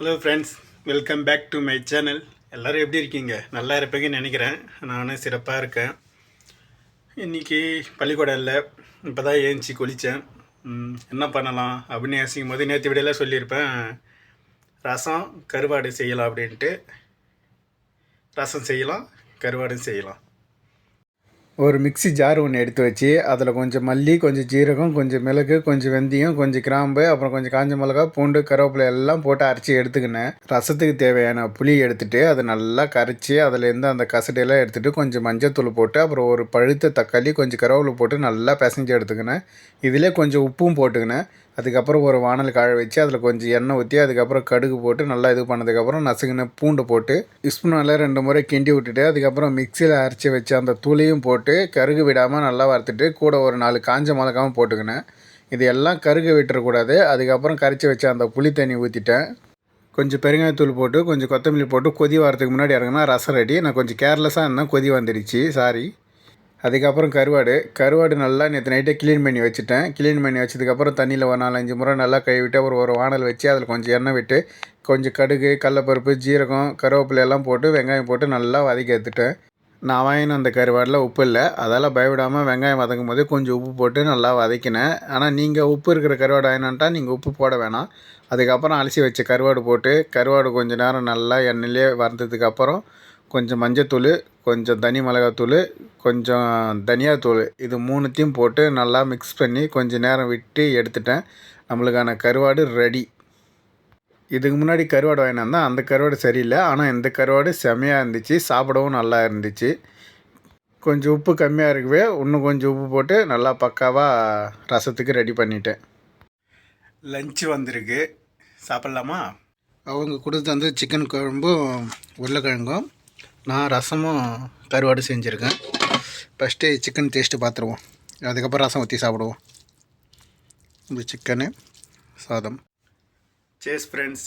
Hello friends welcome back to my channel எல்லோரும் எப்படி இருக்கீங்க? நல்லா இருப்பீங்கன்னு நினைக்கிறேன். நானும் சிறப்பாக இருக்கேன். இன்றைக்கி பள்ளிக்கூடம் இல்லை இப்போ தான் ஏஞ்சி குளித்தேன் என்ன பண்ணலாம் அப்படின்னு யோசிக்கும் போது நேற்று விடையில சொல்லியிருப்பேன். ரசம் கருவாடு செய்யலாம் அப்படின்ட்டு. ரசம் செய்யலாம் கருவாடும் செய்யலாம். ஒரு மிக்ஸி ஜார் ஒன்று எடுத்து வச்சு அதில் கொஞ்சம் மல்லி கொஞ்சம் ஜீரகம் கொஞ்சம் மிளகு கொஞ்சம் வெந்தயம் கொஞ்சம் கிராம்பு அப்புறம் கொஞ்சம் காஞ்ச மிளகா பூண்டு கருவேப்பிலை எல்லாம் போட்டு அரைச்சி எடுத்துக்கினேன் ரசத்துக்கு தேவையான புளி எடுத்துகிட்டு அதை நல்லா கரைச்சி அதுலேருந்து அந்த கசடையெல்லாம் எடுத்துகிட்டு கொஞ்சம் மஞ்சத்தூள் போட்டு அப்புறம் ஒரு பழுத்த தக்காளி கொஞ்சம் கருவேப்பிலை போட்டு நல்லா பிசைஞ்சு எடுத்துக்கினேன் இதிலே கொஞ்சம் உப்பும் போட்டுக்கினேன் அதுக்கப்புறம் ஒரு வானல் காய வச்சு அதில் கொஞ்சம் எண்ணெய் ஊற்றி அதுக்கப்புறம் கடுகு போட்டு நல்லா இது பண்ணதுக்கப்புறம் நசுங்கின பூண்டு போட்டு ஸ்பூனால் ரெண்டு முறை கிண்டி விட்டுட்டு அதுக்கப்புறம் மிக்சியில் அரைச்சி வச்சு அந்த தூளையும் போட்டு கருகு விடாமல் நல்லா வறுத்துட்டு கூட ஒரு நாலு காஞ்ச மிளகாவும் போட்டுக்கினேன். இது எல்லாம் கருகு விட்டுறக்கூடாது அதுக்கப்புறம் கரைச்சி வச்ச அந்த புளி தண்ணி ஊற்றிட்டேன் கொஞ்சம் பெருங்காயத்தூள் போட்டு கொஞ்சம் கொத்தமல்லி போட்டு கொதி வரதுக்கு முன்னாடி இறங்கினா ரசம் ரெடி நான் கொஞ்சம் கேர்லெஸ்ஸாக இருந்தேன். கொதி வந்துடுச்சு சாரி அதுக்கப்புறம் கருவாடு. கருவாடு நல்லா நேற்று நைட்டே க்ளீன் பண்ணி வச்சுட்டேன். க்ளீன் பண்ணி வச்சதுக்கப்புறம் தண்ணியில் ஒரு நாலஞ்சு முறை நல்லா கழுவிட்டு ஒரு ஒரு வானல் வச்சு அதில் கொஞ்சம் எண்ணெய் விட்டு கொஞ்சம் கடுகு கடலப்பருப்பு ஜீரகம் கருவேப்பிலை எல்லாம் போட்டு வெங்காயம் போட்டு நல்லா வதக்கி எடுத்துட்டேன். நான் வாங்கின அந்த கருவாடில் உப்பு இல்லை. அதால் பயவிடாமல் வெங்காயம் வதக்கும் போது கொஞ்சம் உப்பு போட்டு நல்லா வதக்கினேன். ஆனால் நீங்கள் உப்பு இருக்கிற கருவாடு வாங்கினான்ட்டா நீங்கள் உப்பு போட வேணாம். அதுக்கப்புறம் அலசி வச்ச கருவாடு போட்டு கருவாடு கொஞ்சம் நேரம் நல்லா எண்ணெயிலே வறுத்ததுக்கப்புறம் கொஞ்சம் மஞ்சத்தூள் கொஞ்சம் தனி மிளகாத்தூள் கொஞ்சம் தனியாத்தூள். இது மூணுத்தையும் போட்டு நல்லா மிக்ஸ் பண்ணி கொஞ்சம் நேரம் விட்டு எடுத்துட்டேன். நம்மளுக்கான கருவாடு ரெடி இதுக்கு முன்னாடி கருவாடு வாங்கினா அந்த கருவாடு சரியில்லை. ஆனால் இந்த கருவாடு செமையாக இருந்துச்சு. சாப்பிடவும் நல்லா இருந்துச்சு. கொஞ்சம் உப்பு கம்மியாக இருக்கவே இன்னும் கொஞ்சம் உப்பு போட்டு நல்லா பக்காவாக ரசத்துக்கு ரெடி பண்ணிட்டேன். லஞ்சு வந்திருக்கு. சாப்பிட்லாமா? அவங்க கொடுத்து வந்து சிக்கன் குழம்பும் உருளைக்கிழங்கும். நான் ரசமும் கருவாடு செஞ்சுருக்கேன். ஃபஸ்ட்டு சிக்கன் டேஸ்ட்டு பார்த்துருவோம். அதுக்கப்புறம் ரசம் ஊற்றி சாப்பிடுவோம். இந்த சிக்கனு சாதம். சேஸ் ஃப்ரெண்ட்ஸ்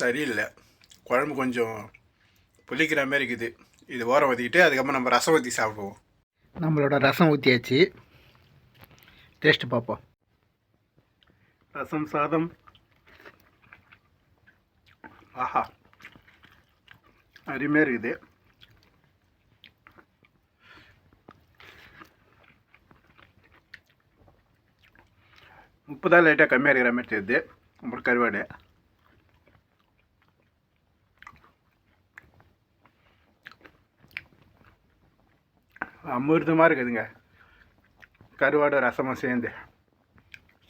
சரியில்லை. குழம்பு கொஞ்சம் புளிக்கிற மாதிரி இருக்குது. இது ஓரம் ஊற்றிக்கிட்டு அதுக்கப்புறம் நம்ம ரசம் ஊற்றி சாப்பிடுவோம். நம்மளோட ரசம் ஊற்றியாச்சு டேஸ்ட்டு பார்ப்போம். ரசம் சாதம். ஆஹா. அருமையாக இருக்குது. உப்பு தான் லைட்டாக கம்மியாக இருக்கிற மாதிரி தெரியுது. அப்புறம் கருவாடு. அமிர்தமாக இருக்குதுங்க. கருவாடு ரசமும் சேர்ந்து.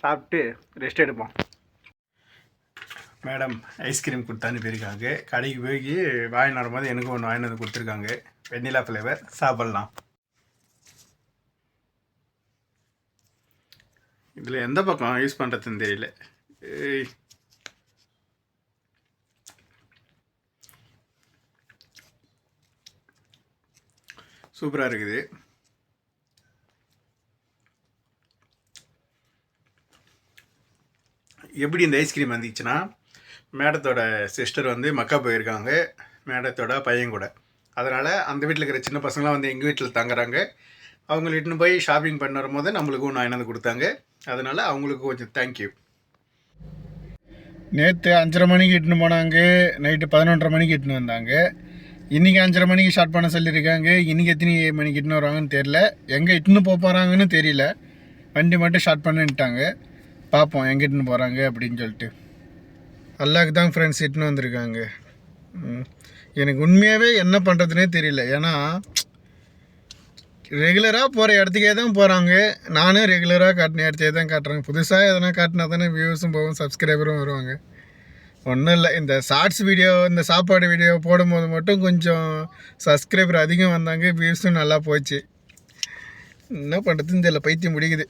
சாப்பிட்டு ரெஸ்ட் எடுப்போம். மேடம் ஐஸ்கிரீம் கொடுத்து அனுப்பியிருக்காங்க கடைக்கு போய் வாங்கிட்டு வரும்போது எனக்கு ஒன்று வாங்கிட்டு வந்து கொடுத்துருக்காங்க. வெண்ணிலா ஃப்ளேவர் சாப்பிட்லாம். இதில் எந்த பக்கம் யூஸ் பண்ணுறதுன்னு தெரியல. சூப்பராக இருக்குது. எப்படி இந்த ஐஸ்கிரீம் வந்துச்சுன்னா மேடத்தோட சிஸ்டர் வந்து மக்கா போயிருக்காங்க. மேடத்தோட பையன் கூட. அதனால் அந்த வீட்டில் இருக்கிற சின்ன பசங்களாம் வந்து எங்கள் வீட்டில் தங்குறாங்க. அவங்கள இட்டுன்னு போய் ஷாப்பிங் பண்ண வரும்போது நம்மளுக்கும் ஒன்று என்னது கொடுத்தாங்க. அதனால் அவங்களுக்கு கொஞ்சம் தேங்க்யூ நேற்று அஞ்சரை மணிக்கு இட்டுன்னு போனாங்க. நைட்டு பதினொன்றரை மணிக்கு இட்டுன்னு வந்தாங்க. இன்றைக்கி அஞ்சரை மணிக்கு ஸ்டார்ட் பண்ண சொல்லியிருக்காங்க. இன்றைக்கி எத்தனை மணிக்கு இட்டுன்னு வராங்கன்னு தெரில எங்கே இட்டுன்னு போக போகிறாங்கன்னு தெரியல. வண்டி மட்டும் ஸ்டார்ட் பண்ணிட்டாங்க. பார்ப்போம் எங்கே இட்டுன்னு போகிறாங்க அப்படின்னு சொல்லிட்டு. அல்லாக்கு தான் ஃப்ரெண்ட்ஸ் இட்டுன்னு வந்திருக்காங்க. ம். எனக்கு உண்மையாகவே என்ன பண்ணுறதுனே தெரியல. ஏன்னா ரெகுலராக போகிற இடத்துக்கே தான் போகிறாங்க நானும் ரெகுலராக காட்டின இடத்தையே தான் காட்டுறேன். புதுசாக எதனா காட்டினா தானே வியூஸும் போகும் சப்ஸ்கிரைபரும் வருவாங்க. ஒன்றும் இல்லை இந்த ஷார்ட்ஸ் வீடியோ இந்த சாப்பாடு வீடியோ போடும்போது மட்டும் கொஞ்சம் சப்ஸ்கிரைபர் அதிகம் வந்தாங்க வியூஸும் நல்லா போச்சு. என்ன பண்ணுறதுன்னு தெரியல பைத்தியம் முடிக்குது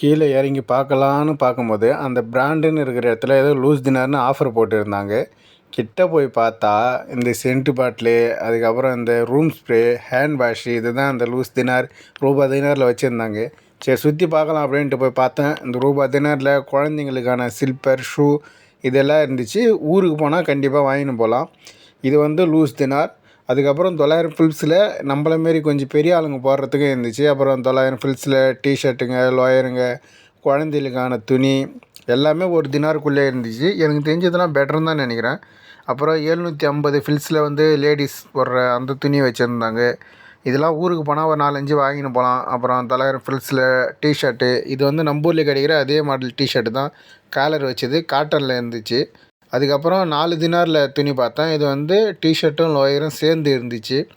கீழே இறங்கி பார்க்கலான்னு பார்க்கும்போது அந்த பிராண்டுன்னு இருக்கிற இடத்துல ஏதோ லூஸ் தினார்னு ஆஃபர் போட்டிருந்தாங்க. கிட்ட போய் பார்த்தா இந்த சென்ட் பாட்டிலு அதுக்கப்புறம் இந்த ரூம் ஸ்ப்ரே ஹேண்ட் வாஷு இதுதான் அந்த லூஸ் தினார் ரூபா தினாரில் வச்சுருந்தாங்க. சரி சுற்றி பார்க்கலாம் அப்படின்ட்டு போய் பார்த்தேன். இந்த ரூபா தினரில் குழந்தைங்களுக்கான சில்பர் ஷூ இதெல்லாம் இருந்துச்சு. ஊருக்கு போனால் கண்டிப்பாக வாங்கின்னு போகலாம். இது வந்து லூஸ் தினார். அதுக்கப்புறம் தொள்ளாயிரம் ஃபில்ஸில் நம்மள மாரி கொஞ்சம் பெரிய ஆளுங்க போடுறதுக்கு இருந்துச்சு. அப்புறம் தொள்ளாயிரம் ஃபில்ஸில் டிஷர்ட்டுங்க லோயருங்க குழந்தைகளுக்கான துணி எல்லாமே ஒரு தினாருக்குள்ளே இருந்துச்சு. எனக்கு தெரிஞ்சதெல்லாம் பெட்டர்னு தான் நினைக்கிறேன். அப்புறம் எழுநூற்றி ஐம்பது ஃபில்ஸில் வந்து லேடிஸ் போடுற அந்த துணி வச்சுருந்தாங்க. இதெல்லாம் ஊருக்கு போனால் ஒரு நாலஞ்சு வாங்கின்னு போகலாம் அப்புறம் தலைவர் ஃபில்ஸில் டிஷர்ட்டு இது வந்து நம்ம கிடைக்கிற அதே மாடல் டிஷர்ட்டு தான். காலர் வச்சது காட்டனில் இருந்துச்சு. அதுக்கப்புறம் நாலு தினாரில் துணி பார்த்தேன். இது வந்து டிஷர்ட்டும் லோயரும் சேர்ந்து இருந்துச்சு.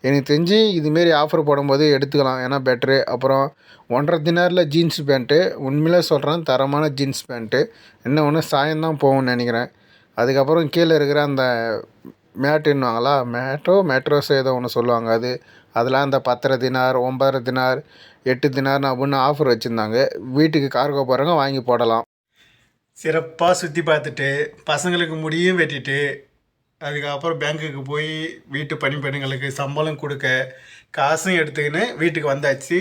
எனக்கு தெரிஞ்சு இதுமாரி ஆஃபர் போடும்போது எடுத்துக்கலாம். ஏன்னா பெட்ரு அப்புறம் ஒன்றரை தினாரில் ஜீன்ஸ் பேண்ட்டு உண்மையிலே சொல்கிறேன் தரமான ஜீன்ஸ் பேண்ட்டு இன்னும் ஒன்று சாயந்தான் போகும்னு நினைக்கிறேன். அதுக்கப்புறம் கீழே இருக்கிற அந்த மேட்டுன்னுவாங்களா? மேட்டோ மேட்ரோஸ் ஏதோ ஒன்று சொல்லுவாங்க அது. அதெல்லாம் அந்த பத்தரை தினார் ஒம்பதரை தினார் எட்டு தினார்னு அப்படின்னு ஆஃபர் வச்சுருந்தாங்க. வீட்டுக்கு கார்கோ போகிறவங்க வாங்கி போடலாம். சிறப்பாக சுற்றி பார்த்துட்டு பசங்களுக்கு முடியும் வெட்டிட்டு அதுக்கப்புறம் பேங்க்குக்கு போய் வீட்டு பணிப்பெண்களுக்கு சம்பளம் கொடுக்க காசும் எடுத்துக்கின்னு வீட்டுக்கு வந்தாச்சு.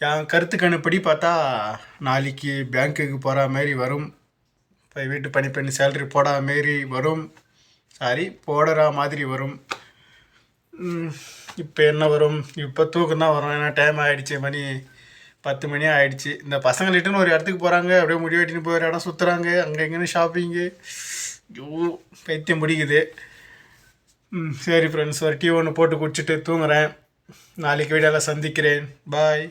என் கருத்து கணிப்படி பார்த்தா நாளைக்கு பேங்க்குக்கு போகிற மாதிரி வரும். இப்போ வீட்டு பணிப்பெண் சேலரி போடாத மாரி வரும். சாரி போடுற மாதிரி வரும். இப்போ என்ன வரும்? இப்போ தூக்கம் தான் வரும். ஏன்னா டைம் ஆகிடுச்சு மணி பத்து மணி ஆகிடுச்சி இந்த பசங்கள்கிட்டன்னு ஒரு இடத்துக்கு போகிறாங்க அப்படியே முடி வெட்டின்னு போய் ஒரு இடம் சுற்றுறாங்க அங்கே எங்கேன்னு ஷாப்பிங்கு ஐயோ பைத்தியம் பிடிக்குது. ம் சரி ஃப்ரெண்ட்ஸ் ஒரு டீ ஒன்று போட்டு குடிச்சிட்டு தூங்குறேன். நாளைக்கு வீடியோவில் சந்திக்கிறேன். பாய்